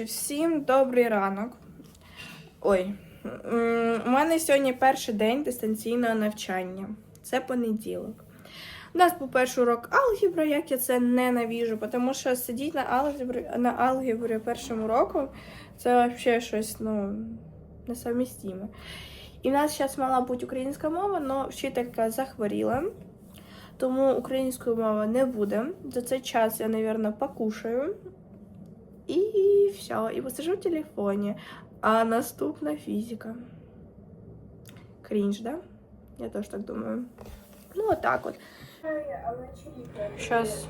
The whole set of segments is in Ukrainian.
Всім добрий ранок. Ой, у мене сьогодні перший день дистанційного навчання. Це понеділок. У нас перший урок алгебра, як я це ненавіжу, тому що сидіти на алгебрі, на алгебрі першим уроком це взагалі щось ну, несовмістиме. І в нас зараз мала бути українська мова, але вчителька захворіла, тому української мови не буде. За цей час я, мабуть, покушаю. І все, і посижу в телефоні. А наступна фізика. Крінж, да? Я теж так думаю. Ну, отак от. Зараз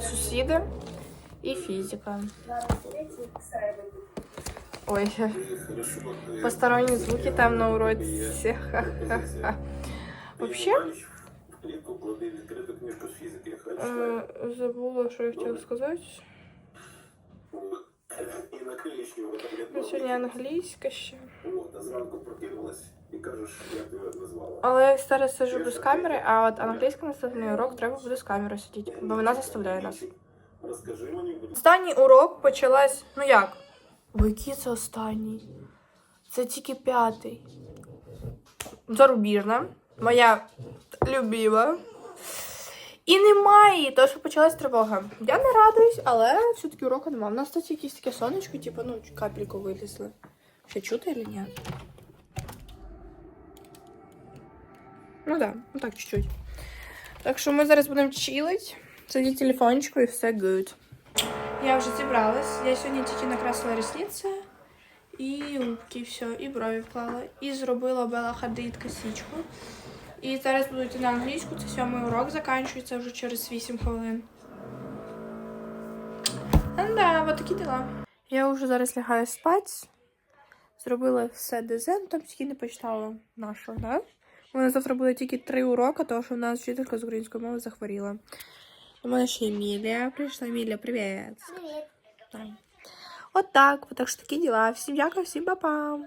сусіди і фізика. Ой, посторонні звуки там на уроці. Ха-ха-ха. Вообще, Влітку клади відкриту книжку з фізики. е, забула, що я хотіла сказати. І накриєш його Ну. Сьогодні англійська ще. От, а зранку прокинулась і кажеш, як ти його назвала. Але я зараз сиджу без камери, а от англійський наступний урок треба буде з камери сидіти, бо вона заставляє нас. Розкажи мені, Останній урок почалась. Ну як? Ой, який це останній? Це тільки п'ятий. Зарубіжна. Моя любима. І немає, тому що почалась тривога. Я не радуюсь, але все-таки уроку немає. У нас тут якесь таке сонечко, типу, ну, капельку вилізли. Ще чути чи ні? Ну да, ну так чуть-чуть. Так що ми зараз будемо чилить, сидіти телефончику і все good. Я вже зібралась. Я сьогодні тільки накрасила ресниці і губки, все, і брові вклала. І зробила Бела Хадид косичку. І зараз буду йти на англійську. Це сьомий урок закінчується вже через 8 хвилин. Ну да, вот такі діла. Я вже зараз лягаю спати. Зробила все дезен, там тільки не почитала нашу, да? У мене завтра буде тільки три уроки, тому що в нас вчителька з української мови захворіла. У мене ще Емілія прийшла. Емілія, привіт. Привет. Так. От так, от так що такі діла. Всім дякую, всім па-па.